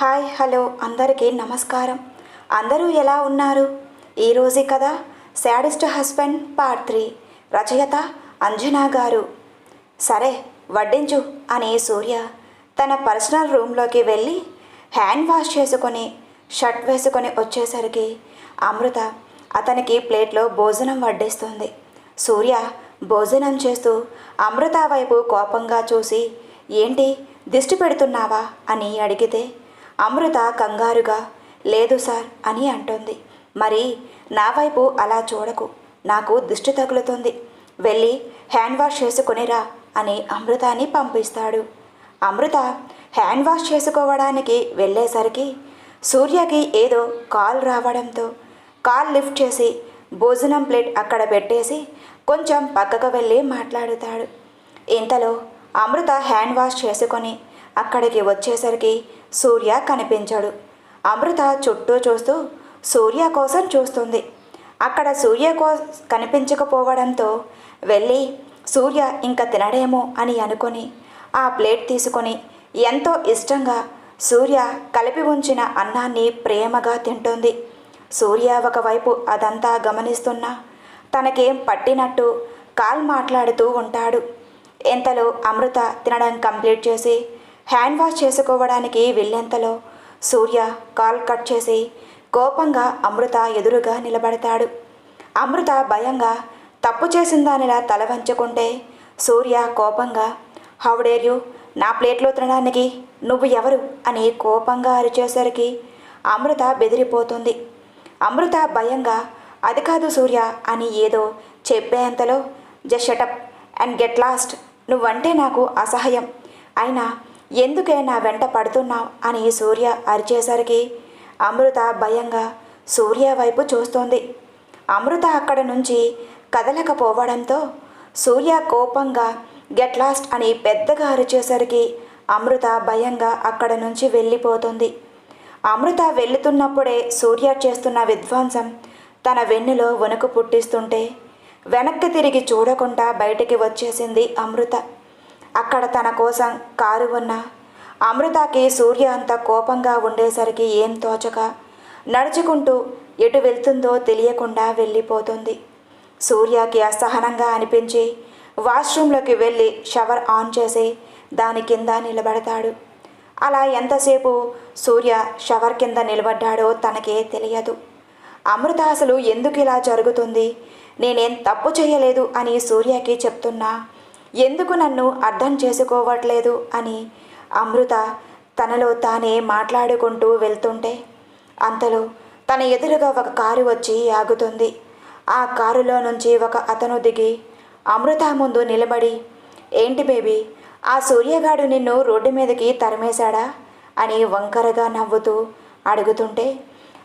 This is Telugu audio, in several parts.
హాయ్ హలో అందరికీ నమస్కారం. అందరూ ఎలా ఉన్నారు? ఈరోజే కదా శాడిస్ట్ హస్బెండ్ పార్ట్ త్రీ రచయిత అంజనా గారు. సరే వడ్డించు అని సూర్య తన పర్సనల్ రూమ్లోకి వెళ్ళి హ్యాండ్ వాష్ చేసుకొని షర్ట్ వేసుకొని వచ్చేసరికి అమృత అతనికి ప్లేట్లో భోజనం వడ్డిస్తుంది. సూర్య భోజనం చేస్తూ అమృత వైపు కోపంగా చూసి ఏంటి దిష్టి పెడుతున్నావా? అని అడిగితే అమృత కంగారుగా లేదు సార్ అని అంటుంది. మరి నా వైపు అలా చూడకు. నాకు దిష్టి తగులుతుంది. వెళ్ళి హ్యాండ్ వాష్ చేసుకునిరా అని అమృతాని పంపిస్తాడు. అమృత హ్యాండ్ వాష్ చేసుకోవడానికి వెళ్ళేసరికి సూర్యకి ఏదో కాల్ రావడంతో కాల్ లిఫ్ట్ చేసి భోజనం ప్లేట్ అక్కడ పెట్టేసి కొంచెం పక్కకు వెళ్ళి మాట్లాడుతాడు. ఇంతలో అమృత హ్యాండ్ వాష్ చేసుకొని అక్కడికి వచ్చేసరికి సూర్య కనిపించాడు. అమృత చుట్టూ చూస్తూ సూర్య కోసం చూస్తుంది. అక్కడ సూర్య కో కనిపించకపోవడంతో వెళ్ళి సూర్య ఇంకా తినడేమో అని అనుకొని ఆ ప్లేట్ తీసుకొని ఎంతో ఇష్టంగా సూర్య కలిపి ఉంచిన అన్నాన్ని ప్రేమగా తింటుంది. సూర్య ఒకవైపు అదంతా గమనిస్తున్నా తనకేం పట్టినట్టు కాల్ మాట్లాడుతూ ఉంటాడు. ఎంతలో అమృత తినడం కంప్లీట్ చేసి హ్యాండ్ వాష్ చేసుకోవడానికి వెళ్ళేంతలో సూర్య కాల్ కట్ చేసి కోపంగా అమృత ఎదురుగా నిలబడతాడు. అమృత భయంగా తప్పు చేసిందానిలా తల వంచుకుంటే సూర్య కోపంగా హౌడేర్ యూ నా ప్లేట్లో తినడానికి నువ్వు ఎవరు? అని కోపంగా అరిచేసరికి అమృత బెదిరిపోతుంది. అమృత భయంగా అది కాదు సూర్య అని ఏదో చెప్పేంతలో just shut up and get lost నువ్వంటే నాకు అసహ్యం. అయినా ఎందుకే నా వెంట పడుతున్నావు అని సూర్య అరిచేసరికి అమృత భయంగా సూర్య వైపు చూస్తోంది. అమృత అక్కడ నుంచి కదలకపోవడంతో సూర్య కోపంగా గెట్ లాస్ట్ అని పెద్దగా అరిచేసరికి అమృత భయంగా అక్కడ నుంచి వెళ్ళిపోతుంది. అమృత వెళ్తున్నప్పుడే సూర్య చేస్తున్న విధ్వంసం తన వెన్నులో వణుకు పుట్టిస్తుంటే వెనక్కి తిరిగి చూడకుండా బయటికి వచ్చేసింది అమృత. అక్కడ తన కోసం కారు ఉన్న అమృతకి సూర్య అంత కోపంగా ఉండేసరికి ఏం తోచక నడుచుకుంటూ ఎటు వెళ్తుందో తెలియకుండా వెళ్ళిపోతుంది. సూర్యకి అసహనంగా అనిపించి వాష్రూమ్లోకి వెళ్ళి షవర్ ఆన్ చేసి దాని కింద నిలబడతాడు. అలా ఎంతసేపు సూర్య షవర్ కింద నిలబడ్డాడో తనకే తెలియదు. అమృత అసలు ఎందుకు ఇలా జరుగుతుంది? నేనేం తప్పు చేయలేదు అని సూర్యకి చెప్తున్నా ఎందుకు నన్ను అర్థం చేసుకోవట్లేదు? అని అమృత తనలో తానే మాట్లాడుకుంటూ వెళ్తుంటే అంతలో తన ఎదురుగా ఒక కారు వచ్చి ఆగుతుంది. ఆ కారులో నుంచి ఒక అతను దిగి అమృత ముందు నిలబడి ఏంటి బేబీ ఆ సూర్యగాడు నిన్ను రోడ్డు మీదకి తరిమేశాడా? అని వంకరగా నవ్వుతూ అడుగుతుంటే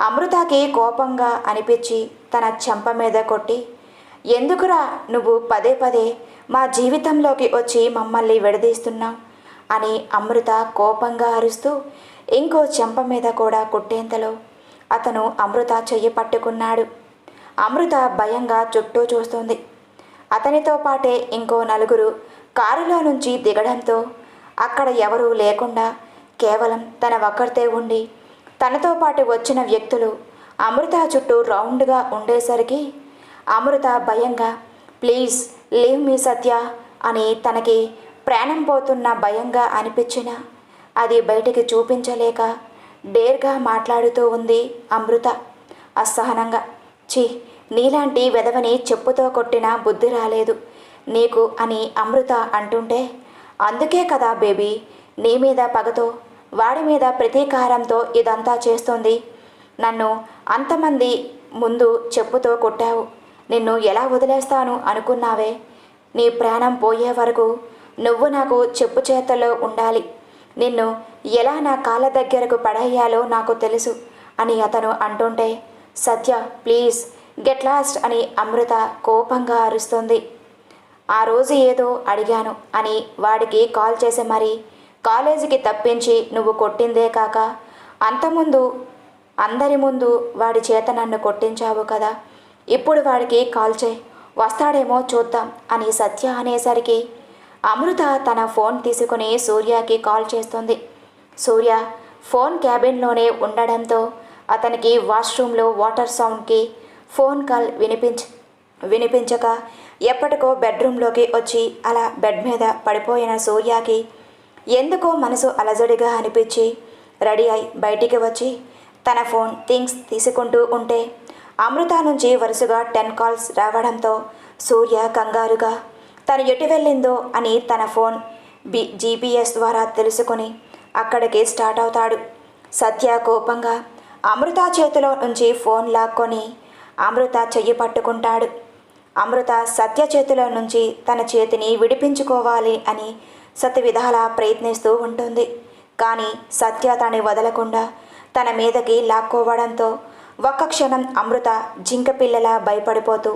అమృతకి కోపంగా అనిపించి తన చెంప మీద కొట్టి ఎందుకురా నువ్వు పదే పదే మా జీవితంలోకి వచ్చి మమ్మల్ని విడదీస్తున్నావు అని అమృత కోపంగా అరుస్తూ ఇంకో చెంప మీద కూడా కొట్టేంతలో అతను అమృత చెయ్యి పట్టుకున్నాడు. అమృత భయంగా చుట్టూ చూస్తుంది. అతనితో పాటే ఇంకో నలుగురు కారులో నుంచి దిగడంతో అక్కడ ఎవరూ లేకుండా కేవలం తన ఒక్కరితే ఉండి తనతో పాటు వచ్చిన వ్యక్తులు అమృత చుట్టూ రౌండ్గా ఉండేసరికి అమృత భయంగా ప్లీజ్ లేవ్ మీ సత్య అని తనకి ప్రాణం పోతున్న భయంగా అనిపించిన అది బయటికి చూపించలేక డేర్గా మాట్లాడుతూ ఉంది అమృత అసహనంగా. ఛీ నీలాంటి వెధవని చెప్పుతో కొట్టిన బుద్ధి రాలేదు నీకు అని అమృత అంటుంటే అందుకే కదా బేబీ నీ మీద పగతో వాడి మీద ప్రతీకారంతో ఇదంతా చేస్తుంది. నన్ను అంతమంది ముందు చెప్పుతో కొట్టావు. నిన్ను ఎలా వదిలేస్తాను అనుకున్నావే? నీ ప్రాణం పోయే వరకు నువ్వు నాకు చెప్పు చేతల్లో ఉండాలి. నిన్ను ఎలా నా కాళ్ళ దగ్గరకు పడేయాలో నాకు తెలుసు అని అతను అంటుంటే సత్య ప్లీజ్ గెట్ లాస్ట్ అని అమృత కోపంగా అరుస్తుంది. ఆ రోజు ఏదో అడిగాను అని వాడికి కాల్ చేసి మరి కాలేజీకి తప్పించి నువ్వు కొట్టిందే కాక అంతకుముందు అందరి ముందు వాడి చేత నన్ను కొట్టించావు కదా ఇప్పుడు వాడికి కాల్ చేయి. వస్తాడేమో చూద్దాం అని సత్య అనేసరికి అమృత తన ఫోన్ తీసుకుని సూర్యకి కాల్ చేస్తుంది. సూర్య ఫోన్ క్యాబిన్లోనే ఉండడంతో అతనికి వాష్రూమ్లో వాటర్ సౌండ్కి ఫోన్ కాల్ వినిపించ వినిపించక ఎప్పటికో బెడ్రూమ్లోకి వచ్చి అలా బెడ్ మీద పడిపోయిన సూర్యకి ఎందుకో మనసు అలజడిగా అనిపించి రెడీ అయి బయటికి వచ్చి తన ఫోన్ థింగ్స్ తీసుకుంటూ ఉంటే అమృత నుంచి వరుసగా టెన్ కాల్స్ రావడంతో సూర్య కంగారుగా తను ఎటు వెళ్ళిందో? అని తన ఫోన్ బి జీపీఎస్ ద్వారా తెలుసుకొని అక్కడికి స్టార్ట్ అవుతాడు. సత్య కోపంగా అమృత చేతిలో నుంచి ఫోన్ లాక్కొని అమృత చెయ్యి పట్టుకుంటాడు. అమృత సత్య చేతిలో నుంచి తన చేతిని విడిపించుకోవాలి అని సతి విధాలా ప్రయత్నిస్తూ ఉంటుంది. కానీ సత్య తని వదలకుండా తన మీదకి లాక్కోవడంతో ఒక్క క్షణం అమృత జింకపిల్లలా భయపడిపోతూ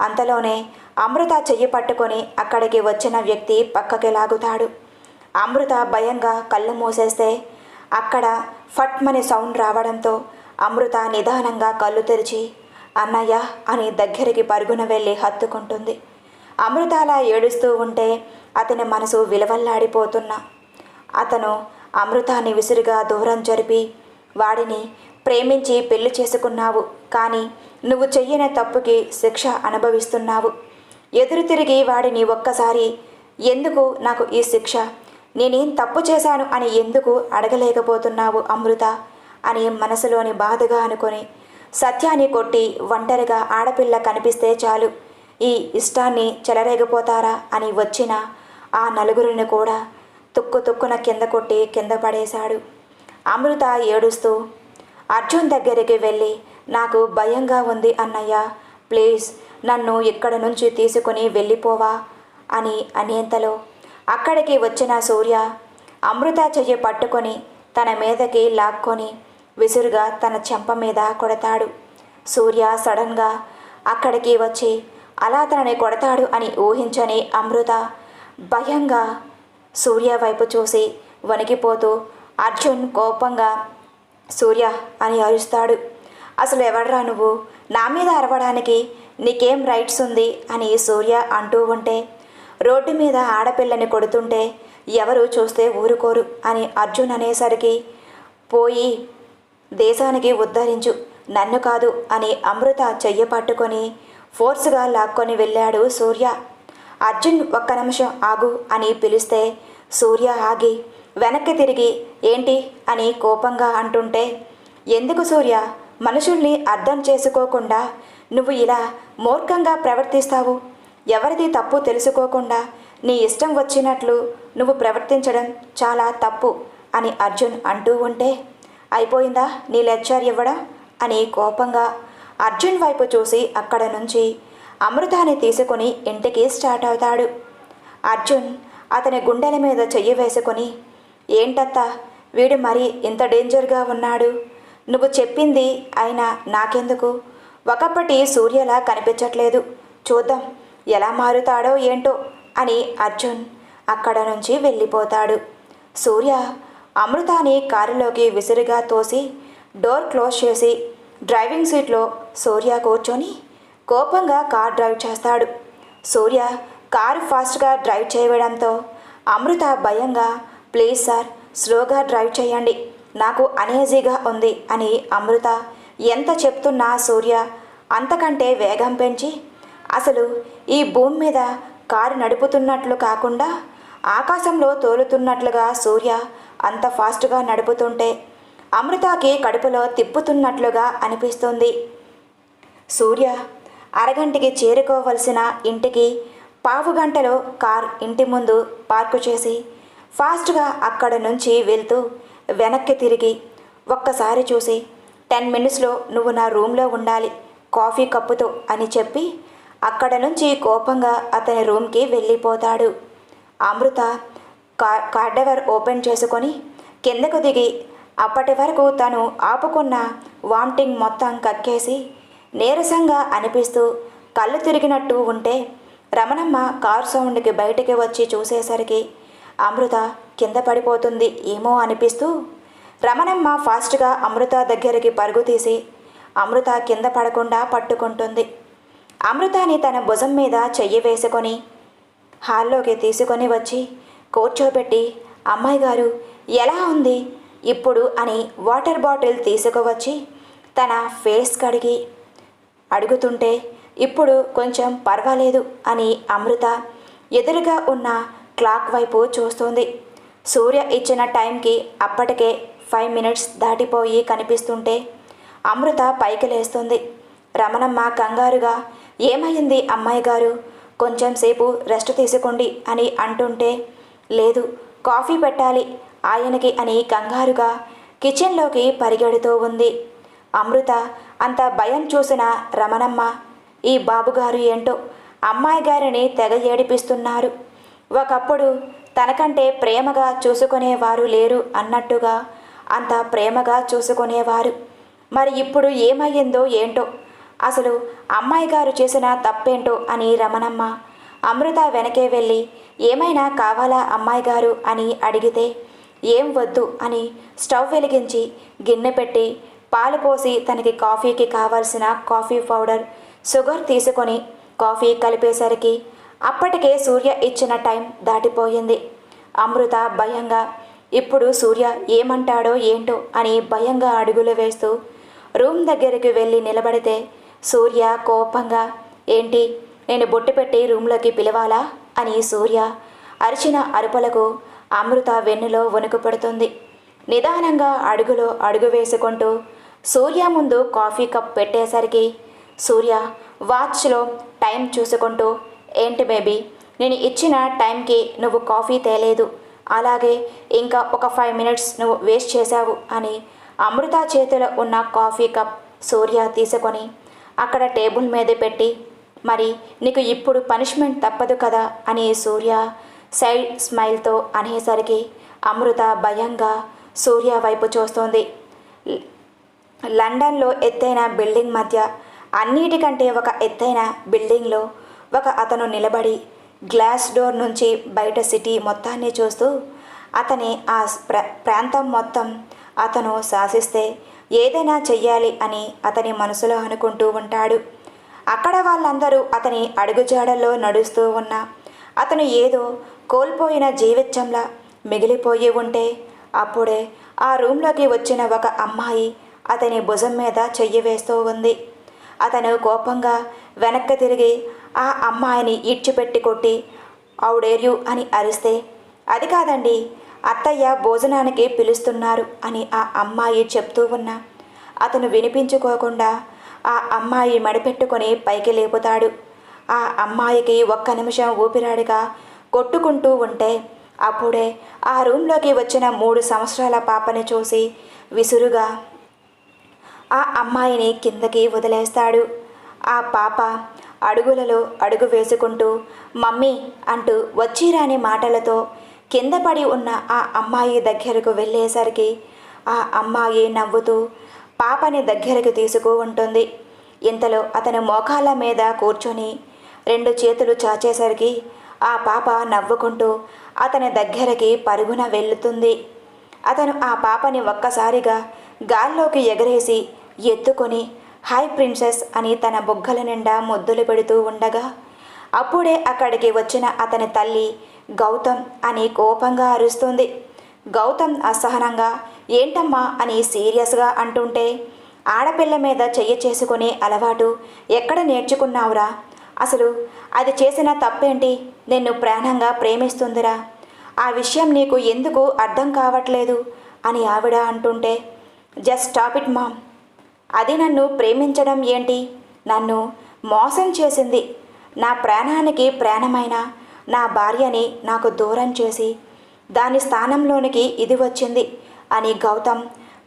అంతలోనే అమృత చెయ్యి పట్టుకొని అక్కడికి వచ్చిన వ్యక్తి పక్కకి లాగుతాడు. అమృత భయంగా కళ్ళు మూసేస్తే అక్కడ ఫట్మని సౌండ్ రావడంతో అమృత నిదానంగా కళ్ళు తెరిచి అన్నయ్య అని దగ్గరికి పరుగున వెళ్ళి హత్తుకుంటుంది. అమృత అలా ఏడుస్తూ ఉంటే అతని మనసు విలవల్లాడిపోతున్నా. అతను అమృతాన్ని విసురుగా దూరం జరిపి వాడిని ప్రేమించి పెళ్ళి చేసుకున్నావు. కానీ నువ్వు చెయ్యని తప్పుకి శిక్ష అనుభవిస్తున్నావు. ఎదురు తిరిగి వాడిని ఒక్కసారి ఎందుకు నాకు ఈ శిక్ష? నేనేం తప్పు చేశాను అని ఎందుకు అడగలేకపోతున్నావు అమృత? అని మనసులోని బాధగా అనుకొని సత్యాన్ని కొట్టి ఒంటరిగా ఆడపిల్ల కనిపిస్తే చాలు. ఈ ఇష్టాన్ని చెలరేగిపోతారా? అని వచ్చిన ఆ నలుగురిని కూడా తుక్కు తుక్కున కింద కొట్టి కింద పడేశాడు. అమృత ఏడుస్తూ అర్జున్ దగ్గరికి వెళ్ళి నాకు భయంగా ఉంది అన్నయ్య ప్లీజ్ నన్ను ఇక్కడ నుంచి తీసుకుని వెళ్ళిపోవా? అని అనేంతలో అక్కడికి వచ్చిన సూర్య అమృత చెయ్యి పట్టుకొని తన మీదకి లాక్కొని విసురుగా తన చెంప మీద కొడతాడు. సూర్య సడన్గా అక్కడికి వచ్చి అలా తనని కొడతాడు అని ఊహించని అమృత భయంగా సూర్య వైపు చూసి వణికిపోతూ అర్జున్ కోపంగా సూర్య అని అరుస్తాడు. అసలు ఎవడ్రా నువ్వు? నా మీద అరవడానికి నీకేం రైట్స్ ఉంది? అని సూర్య అంటూ ఉంటే రోడ్డు మీద ఆడపిల్లని కొడుతుంటే ఎవరు చూస్తే ఊరుకోరు అని అర్జున్ అనేసరికి పోయి దేశానికి ఉద్ధరించు నన్ను కాదు అని అమృత చెయ్యి పట్టుకొని ఫోర్స్గా లాక్కొని వెళ్ళాడు సూర్య. అర్జున్ ఒక్క నిమిషం ఆగు అని పిలిస్తే సూర్య ఆగి వెనక్కి తిరిగి ఏంటి? అని కోపంగా అంటుంటే ఎందుకు సూర్య? మనుషుల్ని అర్థం చేసుకోకుండా నువ్వు ఇలా మూర్ఖంగా ప్రవర్తిస్తావు. ఎవరిది తప్పు తెలుసుకోకుండా నీ ఇష్టం వచ్చినట్లు నువ్వు ప్రవర్తించడం చాలా తప్పు అని అర్జున్ అంటూ ఉంటే అయిపోయిందా నీ లెక్చర్ ఇవ్వడం? అని కోపంగా అర్జున్ వైపు చూసి అక్కడ నుంచి అమృతాన్ని తీసుకుని ఇంటికి స్టార్ట్ అవుతాడు. అర్జున్ అతని గుండెల మీద చెయ్యి వేసుకొని ఏంటత్తా? వీడు మరి ఇంత డేంజర్గా ఉన్నాడు? నువ్వు చెప్పింది అయినా నాకెందుకు? ఒకప్పటి సూర్యలా కనిపించట్లేదు. చూద్దాం ఎలా మారుతాడో ఏంటో అని అర్జున్ అక్కడ నుంచి వెళ్ళిపోతాడు. సూర్య అమృతాని కారులోకి విసిరిగా తోసి డోర్ క్లోజ్ చేసి డ్రైవింగ్ సీట్లో సూర్య కూర్చొని కోపంగా కార్ డ్రైవ్ చేస్తాడు. సూర్య కారు ఫాస్ట్గా డ్రైవ్ చేయడంతో అమృత భయంగా ప్లీజ్ సార్ స్లోగా డ్రైవ్ చేయండి. నాకు అనేజీగా ఉంది అని అమృత ఎంత చెప్తున్నా సూర్య? అంతకంటే వేగం పెంచి. అసలు ఈ భూమి మీద కారు నడుపుతున్నట్లు కాకుండా ఆకాశంలో తోలుతున్నట్లుగా సూర్య అంత ఫాస్ట్గా నడుపుతుంటే అమృతకి కడుపులో తిప్పుతున్నట్లుగా అనిపిస్తుంది. సూర్య అరగంటకి చేరుకోవలసిన ఇంటికి పావు గంటలో కార్ ఇంటి ముందు పార్కు చేసి ఫాస్ట్గా అక్కడ నుంచి వెళ్తూ వెనక్కి తిరిగి ఒక్కసారి చూసి టెన్ మినిట్స్లో నువ్వు నా రూమ్లో ఉండాలి కాఫీ కప్పుతో అని చెప్పి అక్కడ నుంచి కోపంగా అతని రూమ్కి వెళ్ళిపోతాడు. అమృత కా కార్డవర్ ఓపెన్ చేసుకొని కిందకు దిగి అప్పటి వరకు తను ఆపుకున్న వామిటింగ్ మొత్తం కక్కేసి నీరసంగా అనిపిస్తూ కళ్ళు తిరిగినట్టు ఉంటే రమణమ్మ కార్ సౌండ్కి బయటికి వచ్చి చూసేసరికి అమృత కింద పడిపోతుంది. ఏమో అనిపిస్తూ రమణమ్మ ఫాస్ట్గా అమృత దగ్గరికి పరుగు తీసి అమృత కింద పడకుండా పట్టుకుంటుంది. అమృతాని తన భుజం మీద చెయ్యి వేసుకొని హాల్లోకి తీసుకొని వచ్చి కూర్చోబెట్టి అమ్మాయి గారు ఎలా ఉంది? ఇప్పుడు అని వాటర్ బాటిల్ తీసుకువచ్చి తన ఫేస్ కడిగి అడుగుతుంటే ఇప్పుడు కొంచెం పర్వాలేదు అని అమృత ఎదురుగా ఉన్న క్లాక్ వైపు చూస్తుంది. సూర్య ఇచ్చిన టైంకి అప్పటికే ఫైవ్ మినిట్స్ దాటిపోయి కనిపిస్తుంటే అమృత పైకి లేస్తుంది రమణమ్మ కంగారుగా ఏమైంది అమ్మాయి గారు? కొంచెం సేపు రెస్ట్ తీసుకోండి అని అంటుంటే లేదు కాఫీ పెట్టాలి ఆయనకి అని కంగారుగా కిచెన్లోకి పరిగెడుతూ ఉంది. అమృత అంత భయం చూసిన రమణమ్మ ఈ బాబుగారు ఏంటో? అమ్మాయి గారిని తెగ ఏడిపిస్తున్నారు. ఒకప్పుడు తనకంటే ప్రేమగా చూసుకునేవారు లేరు అన్నట్టుగా అంత ప్రేమగా చూసుకునేవారు. మరి ఇప్పుడు ఏమయ్యిందో ఏంటో? అసలు అమ్మాయి గారు చేసిన తప్పేంటో అని రమణమ్మ అమృత వెనకే వెళ్ళి ఏమైనా కావాలా అమ్మాయి గారు అని అడిగితే ఏం వద్దు అని స్టవ్ వెలిగించి గిన్నె పెట్టి పాలు పోసి తనకి కాఫీకి కావాల్సిన కాఫీ పౌడర్ షుగర్ తీసుకొని కాఫీ కలిపేసరికి అప్పటికే సూర్య ఇచ్చిన టైం దాటిపోయింది. అమృత భయంగా ఇప్పుడు సూర్య ఏమంటాడో ఏంటో? అని భయంగా అడుగులు వేస్తూ రూమ్ దగ్గరికి వెళ్ళి నిలబడితే సూర్య కోపంగా ఏంటి నేను బొట్టు పెట్టి రూమ్లోకి పిలవాలా? అని సూర్య అరిచిన అరుపులకు అమృత వెన్నులో వణుకు పడుతుంది. నిదానంగా అడుగులో అడుగు వేసుకుంటూ సూర్య ముందు కాఫీ కప్ పెట్టేసరికి సూర్య వాచ్లో టైం చూసుకుంటూ ఏంటి బేబీ? నేను ఇచ్చిన టైంకి నువ్వు కాఫీ తేలేదు. అలాగే ఇంకా ఒక ఫైవ్ మినిట్స్ నువ్వు వేస్ట్ చేశావు అని అమృత చేతిలో ఉన్న కాఫీ కప్ సూర్య తీసుకొని అక్కడ టేబుల్ మీద పెట్టి మరి నీకు ఇప్పుడు పనిష్మెంట్ తప్పదు కదా అని సూర్య సైడ్ స్మైల్తో అనేసరికి అమృత భయంగా సూర్య వైపు చూస్తోంది. లండన్లో ఎత్తైన బిల్డింగ్ మధ్య అన్నిటికంటే ఒక ఎత్తైన బిల్డింగ్లో ఒక అతను నిలబడి గ్లాస్ డోర్ నుంచి బయట సిటీ మొత్తాన్ని చూస్తూ అతని ఆ ప్ర ప్రాంతం మొత్తం అతను శాసిస్తే ఏదైనా చెయ్యాలి అని అతని మనసులో అనుకుంటూ ఉంటాడు. అక్కడ వాళ్ళందరూ అతని అడుగుజాడల్లో నడుస్తూ ఉన్న అతను ఏదో కోల్పోయిన జీవితంలా మిగిలిపోయి ఉంటే అప్పుడే ఆ రూమ్లోకి వచ్చిన ఒక అమ్మాయి అతని భుజం మీద చెయ్యి వేస్తూ ఉంది. అతను కోపంగా వెనక్కి తిరిగి ఆ అమ్మాయిని ఈడ్చిపెట్టి కొట్టి ఔడేర్యు అని అరిస్తే అది కాదండి అత్తయ్య భోజనానికి పిలుస్తున్నారు అని ఆ అమ్మాయి చెప్తూ ఉన్నా. అతను వినిపించుకోకుండా ఆ అమ్మాయి మడిపెట్టుకొని పైకి లేపుతాడు. ఆ అమ్మాయికి ఒక్క నిమిషం ఊపిరాడిగా కొట్టుకుంటూ ఉంటే అప్పుడే ఆ రూంలోకి వచ్చిన మూడు సంవత్సరాల పాపని చూసి విసురుగా ఆ అమ్మాయిని కిందకి వదిలేస్తాడు. ఆ పాప అడుగులలో అడుగు వేసుకుంటూ మమ్మీ అంటూ వచ్చిరాని మాటలతో కింద పడి ఉన్న ఆ అమ్మాయి దగ్గరకు వెళ్ళేసరికి ఆ అమ్మాయి నవ్వుతూ పాపని దగ్గరకు తీసుకు ఉంటుంది. ఇంతలో అతను మోకాళ్ళ మీద కూర్చొని రెండు చేతులు చాచేసరికి ఆ పాప నవ్వుకుంటూ అతని దగ్గరికి పరుగున వెళ్తుంది. అతను ఆ పాపని ఒక్కసారిగా గాల్లోకి ఎగరేసి ఎత్తుకొని హాయ్ ప్రిన్సెస్ అని తన బొగ్గల నిండా ముద్దులు పెడుతూ ఉండగా అప్పుడే అక్కడికి వచ్చిన అతని తల్లి గౌతమ్ అని కోపంగా అరుస్తుంది. గౌతమ్ అసహనంగా ఏంటమ్మా? అని సీరియస్గా అంటుంటే ఆడపిల్ల మీద చెయ్యి చేసుకునే అలవాటు ఎక్కడ నేర్చుకున్నావురా? అసలు అది చేసిన తప్పేంటి? నిన్ను ప్రాణంగా ప్రేమిస్తుందిరా. ఆ విషయం నీకు ఎందుకు అర్థం కావట్లేదు అని ఆవిడ అంటుంటే జస్ట్ స్టాప్ ఇట్ మామ్. అది నన్ను ప్రేమించడం ఏంటి? నన్ను మోసం చేసింది. నా ప్రాణానికి ప్రాణమైన నా భార్యని నాకు దూరం చేసి దాని స్థానంలోనికి ఇది వచ్చింది అని గౌతమ్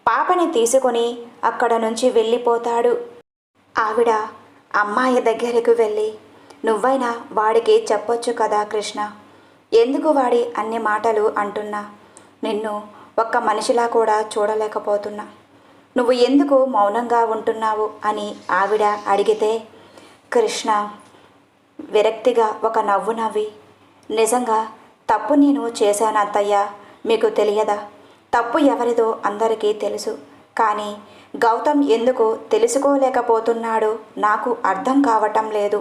పాపని తీసుకొని అక్కడ నుంచి వెళ్ళిపోతాడు. ఆవిడ అమ్మాయి దగ్గరకు వెళ్ళి నువ్వైనా వాడికి చెప్పొచ్చు కదా కృష్ణ? ఎందుకు వాడి అన్ని మాటలు అంటున్నా? నిన్ను ఒక్క మనిషిలా కూడా చూడలేకపోతున్నా. నువ్వు ఎందుకు మౌనంగా ఉంటున్నావు అని ఆవిడ అడిగితే కృష్ణ విరక్తిగా ఒక నవ్వు నవ్వి నిజంగా తప్పు నేను చేశాను అత్తయ్య మీకు తెలియదా? తప్పు ఎవరిదో అందరికీ తెలుసు కానీ గౌతమ్ ఎందుకు తెలుసుకోలేకపోతున్నాడో నాకు అర్థం కావటం లేదు.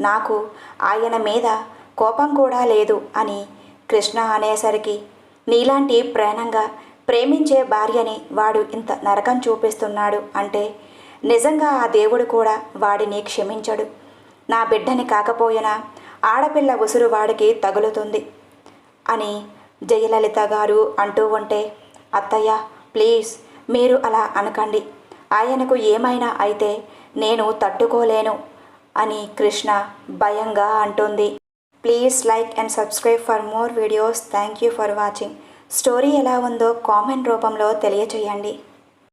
నాకు ఆయన మీద కోపం కూడా లేదు అని కృష్ణ అనేసరికి నీలాంటి ప్రాణంగా ప్రేమించే భార్యని వాడు ఇంత నరకం చూపిస్తున్నాడు అంటే నిజంగా ఆ దేవుడు కూడా వాడిని క్షమించడు. నా బిడ్డని కాకపోయినా ఆడపిల్ల ఉసురు వాడికి తగులుతుంది అని జయలలిత గారు అంటూ ఉంటే అత్తయ్య ప్లీజ్ మీరు అలా అనకండి. ఆయనకు ఏమైనా అయితే నేను తట్టుకోలేను అని కృష్ణ భయంగా అంటుంది. Please like and subscribe for more videos. Thank you for watching. Story ఎలా ఉందో కామెంట్ రూపంలో తెలియచేయండి.